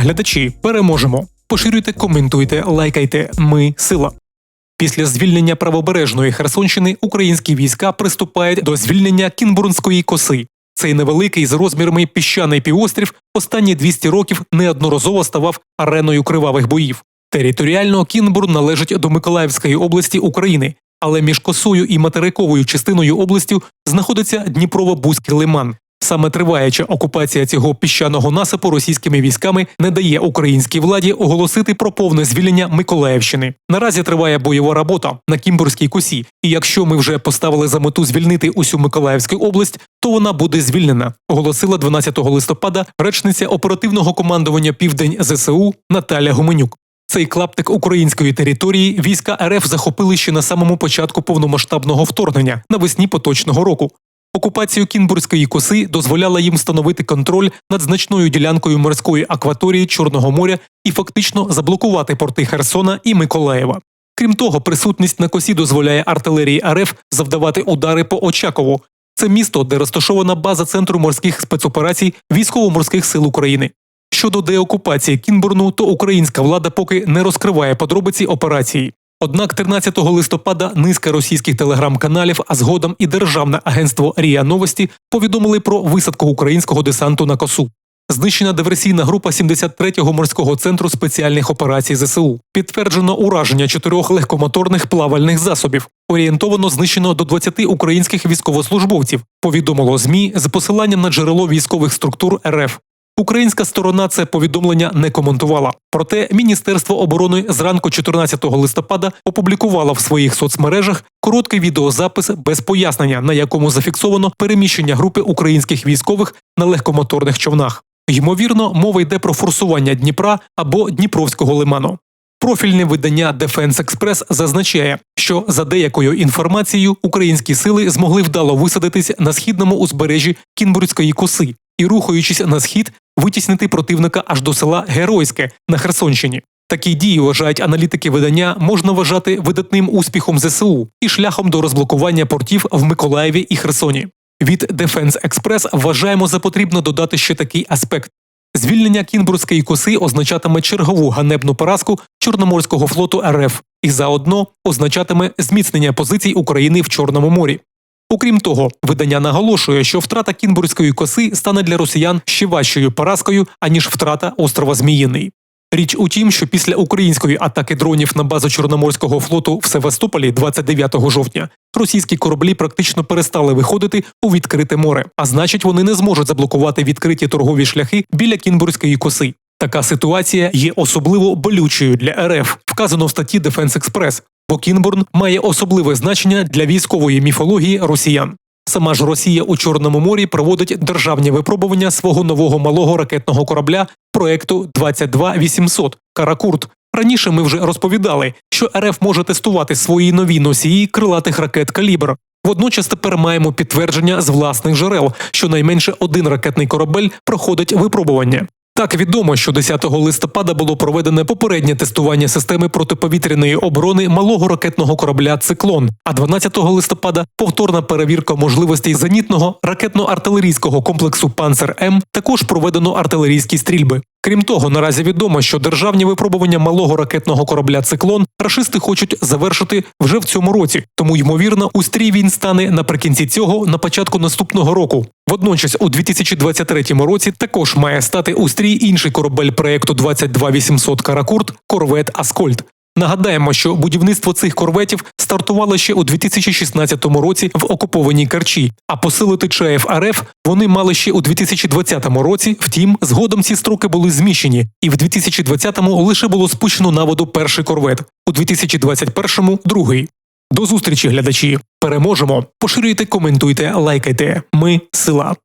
Глядачі, переможемо. Поширюйте, коментуйте, лайкайте. Ми сила. Після звільнення правобережної Херсонщини українські війська приступають до звільнення Кінбурнської коси. Цей невеликий з розмірами піщаний півострів останні 200 років неодноразово ставав ареною кривавих боїв. Територіально Кінбурн належить до Миколаївської області України, але між косою і материковою частиною областю знаходиться Дніпрово-Бузький лиман. Саме триваюча окупація цього піщаного насипу російськими військами не дає українській владі оголосити про повне звільнення Миколаївщини. Наразі триває бойова робота на Кімбурській косі, і якщо ми вже поставили за мету звільнити усю Миколаївську область, то вона буде звільнена, оголосила 12 листопада речниця оперативного командування Південь ЗСУ Наталя Гуменюк. Цей клаптик української території війська РФ захопили ще на самому початку повномасштабного вторгнення навесні поточного року. Окупацію Кінбурзької коси дозволяла їм встановити контроль над значною ділянкою морської акваторії Чорного моря і фактично заблокувати порти Херсона і Миколаєва. Крім того, присутність на косі дозволяє артилерії РФ завдавати удари по Очакову. Це місто, де розташована база центру морських спецоперацій військово-морських сил України. Щодо деокупації Кінбурну, то українська влада поки не розкриває подробиці операції. Однак 13 листопада низка російських телеграм-каналів, а згодом і державне агентство Рія Новості повідомили про висадку українського десанту на косу. Знищена диверсійна група 73-го морського центру спеціальних операцій ЗСУ. Підтверджено ураження чотирьох легкомоторних плавальних засобів. Орієнтовано знищено до 20 українських військовослужбовців. Повідомило змі з посиланням на джерело військових структур РФ. Українська сторона це повідомлення не коментувала. Проте Міністерство оборони зранку 14 листопада опублікувало в своїх соцмережах короткий відеозапис без пояснення, на якому зафіксовано переміщення групи українських військових на легкомоторних човнах. Ймовірно, мова йде про форсування Дніпра або Дніпровського лиману. Профільне видання Defense Express зазначає, що за деякою інформацією українські сили змогли вдало висадитись на східному узбережжі Кінбурзької коси і, рухаючись на схід, витіснити противника аж до села Геройське на Херсонщині. Такі дії вважають аналітики видання, можна вважати видатним успіхом ЗСУ і шляхом до розблокування портів в Миколаєві і Херсоні. Від Defense Express вважаємо за потрібно додати ще такий аспект. Звільнення Кінбурзької коси означатиме чергову ганебну поразку Чорноморського флоту РФ і заодно означатиме зміцнення позицій України в Чорному морі. Окрім того, видання наголошує, що втрата Кінбурзької коси стане для росіян ще важчою поразкою, аніж втрата острова Зміїний. Річ у тім, що після української атаки дронів на базу Чорноморського флоту в Севастополі 29 жовтня російські кораблі практично перестали виходити у відкрите море, а значить, вони не зможуть заблокувати відкриті торгові шляхи біля Кінбурзької коси. Така ситуація є особливо болючою для РФ, вказано в статті Defense Express, бо Кінбурн має особливе значення для військової міфології росіян. Сама ж Росія у Чорному морі проводить державні випробування свого нового малого ракетного корабля проекту 22800 Каракурт. Раніше ми вже розповідали, що РФ може тестувати свої нові носії крилатих ракет калібр. Водночас тепер маємо підтвердження з власних джерел, що найменше один ракетний корабель проходить випробування. Так відомо, що 10 листопада було проведене попереднє тестування системи протиповітряної оборони малого ракетного корабля Циклон. А 12 листопада повторна перевірка можливостей зенітного ракетно-артилерійського комплексу Панцер М також проведено артилерійські стрільби. Крім того, наразі відомо, що державні випробування малого ракетного корабля Циклон рашисти хочуть завершити вже в цьому році, тому ймовірно, устрій він стане наприкінці цього на початку наступного року. Водночас, у 2023 році також має стати устрій інший корабель проекту 22800 Каракурт Корвет Аскольд. Нагадаємо, що будівництво цих корветів стартувало ще у 2016 році в окупованій Карчі, а посилити ЧАЕФ РФ вони мали ще у 2020 році. Втім, згодом ці строки були зміщені, і в 2020-му лише було спущено на воду перший корвет, у 2021-му – другий. До зустрічі, глядачі! Переможемо! Поширюйте, коментуйте, лайкайте. Ми сила.